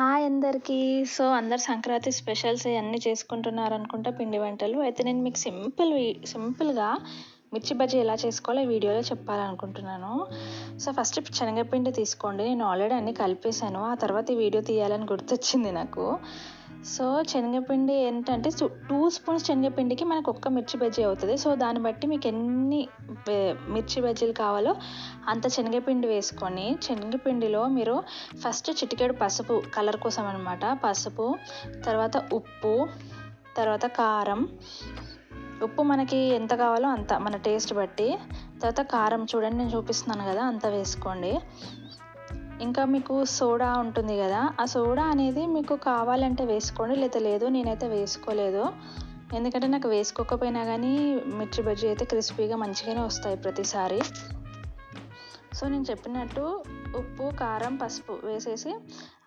Hi అందరికీ. So అందరు Sankranti specials ఇవన్నీ చేసుకుంటున్నారు అనుకుంటా పిండి వంటలు. అయితే నేను మీకు సింపుల్ సింపుల్గా మిర్చి బజ్జీ ఎలా చేసుకోవాలో వీడియోలో చెప్పాలనుకుంటున్నాను. సో ఫస్ట్ శనగపిండి తీసుకోండి. నేను ఆల్రెడీ అన్నీ కలిపేశాను. ఆ తర్వాత ఈ వీడియో తీయాలని గుర్తొచ్చింది నాకు. సో శనగపిండి ఏంటంటే టూ స్పూన్స్ శనగపిండికి మనకు ఒక్క మిర్చి బజ్జీ అవుతుంది. సో దాన్ని బట్టి మీకు ఎన్ని మిర్చి బజ్జీలు కావాలో అంత శనగపిండి వేసుకొని శనగపిండిలో మీరు ఫస్ట్ చిటికెడు పసుపు కలర్ కోసం అనమాట పసుపు తర్వాత ఉప్పు తర్వాత కారం. ఉప్పు మనకి ఎంత కావాలో అంత మన టేస్ట్ బట్టి. తర్వాత కారం చూడండి నేను చూపిస్తున్నాను కదా అంత వేసుకోండి. ఇంకా మీకు సోడా ఉంటుంది కదా ఆ సోడా అనేది మీకు కావాలంటే వేసుకోండి లేదా లేదు నేనైతే వేసుకోలేదు. ఎందుకంటే నాకు వేసుకోకపోయినా కానీ మిర్చి బజ్జీ అయితే క్రిస్పీగా మంచిగానే వస్తాయి ప్రతిసారి. సో నేను చెప్పినట్టు ఉప్పు కారం పసుపు వేసేసి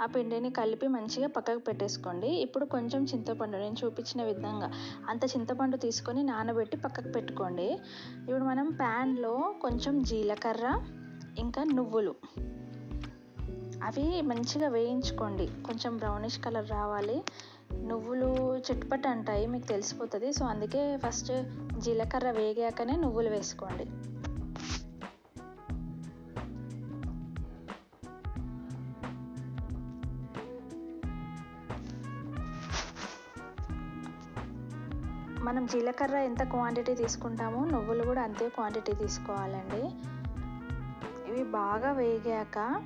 ఆ పిండిని కలిపి మంచిగా పక్కకు పెట్టేసుకోండి. ఇప్పుడు కొంచెం చింతపండు నేను చూపించిన విధంగా అంత చింతపండు తీసుకొని నానబెట్టి పక్కకు పెట్టుకోండి. ఇప్పుడు మనం ప్యాన్లో కొంచెం జీలకర్ర ఇంకా నువ్వులు అవి మంచిగా వేయించుకోండి. కొంచెం బ్రౌనిష్ కలర్ రావాలి. నువ్వులు చిట్పట్ అంటాయి మీకు తెలిసిపోతుంది. సో అందుకే ఫస్ట్ జీలకర్ర వేగాకనే నువ్వులు వేసుకోండి. మనం జీలకర్ర ఎంత క్వాంటిటీ తీసుకుంటామో నువ్వులు కూడా అంతే క్వాంటిటీ తీసుకోవాలండి. ఇవి బాగా వేగాక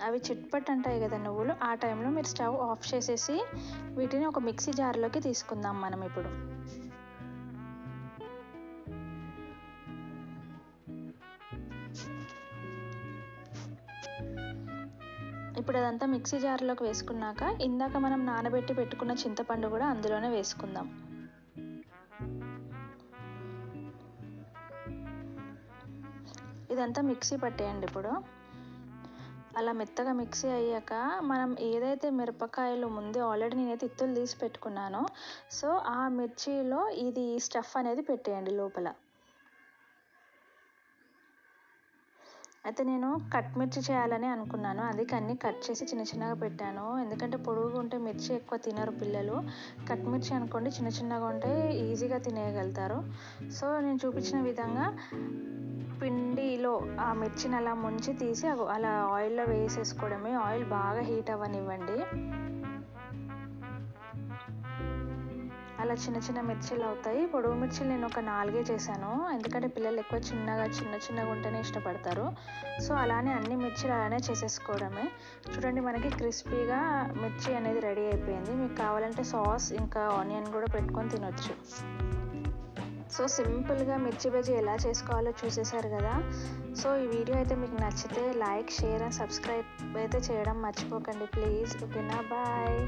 అవి చిట్పట్ అంటాయి కదా నువ్వులు ఆ టైంలో మీరు స్టవ్ ఆఫ్ చేసేసి వీటిని ఒక మిక్సీ జార్లోకి తీసుకుందాం మనం ఇప్పుడు. ఇప్పుడు అదంతా మిక్సీ జార్లోకి వేసుకున్నాక ఇందాక మనం నానబెట్టి పెట్టుకున్న చింతపండు కూడా అందులోనే వేసుకుందాం. ఇదంతా మిక్సీ పట్టేయండి ఇప్పుడు. అలా మెత్తగా మిక్సీ అయ్యాక మనం ఏదైతే మిరపకాయలు ముందే ఆల్రెడీ నేనైతే ఇత్తులు తీసి పెట్టుకున్నానో సో ఆ మిర్చిలో ఇది స్టఫ్ అనేది పెట్టేయండి లోపల. అయితే నేను కట్ మిర్చి చేయాలని అనుకున్నాను. అందుకే అన్నీ కట్ చేసి చిన్న చిన్నగా పెట్టాను. ఎందుకంటే పొడుగుగా ఉంటే మిర్చి ఎక్కువ తినరు పిల్లలు. కట్ మిర్చి అనుకోండి చిన్న చిన్నగా ఉంటే ఈజీగా తినేయగలుగుతారు. సో నేను చూపించిన విధంగా పిండిలో ఆ మిర్చిని అలా ముంచి తీసి అలా ఆయిల్లో వేసేసుకోవడమే. ఆయిల్ బాగా హీట్ అవ్వనివ్వండి. అలా చిన్న చిన్న మిర్చీలు అవుతాయి. పొడవు మిర్చీలు నేను ఒక నాలుగే చేశాను. ఎందుకంటే పిల్లలు ఎక్కువ చిన్నగా చిన్న చిన్నగా ఉంటేనే ఇష్టపడతారు. సో అలానే అన్ని మిర్చీలు అలానే చేసేసుకోవడమే. చూడండి మనకి క్రిస్పీగా మిర్చి అనేది రెడీ అయిపోయింది. మీకు కావాలంటే సాస్ ఇంకా ఆనియన్ కూడా పెట్టుకొని తినొచ్చు. సో సింపుల్గా మిర్చి బజ్జీ ఎలా చేసుకోవాలో చూసేశారు కదా. సో ఈ వీడియో అయితే మీకు నచ్చితే లైక్ షేర్ అండ్ సబ్స్క్రైబ్ అయితే చేయడం మర్చిపోకండి. ప్లీజ్. ఓకేనా? బాయ్.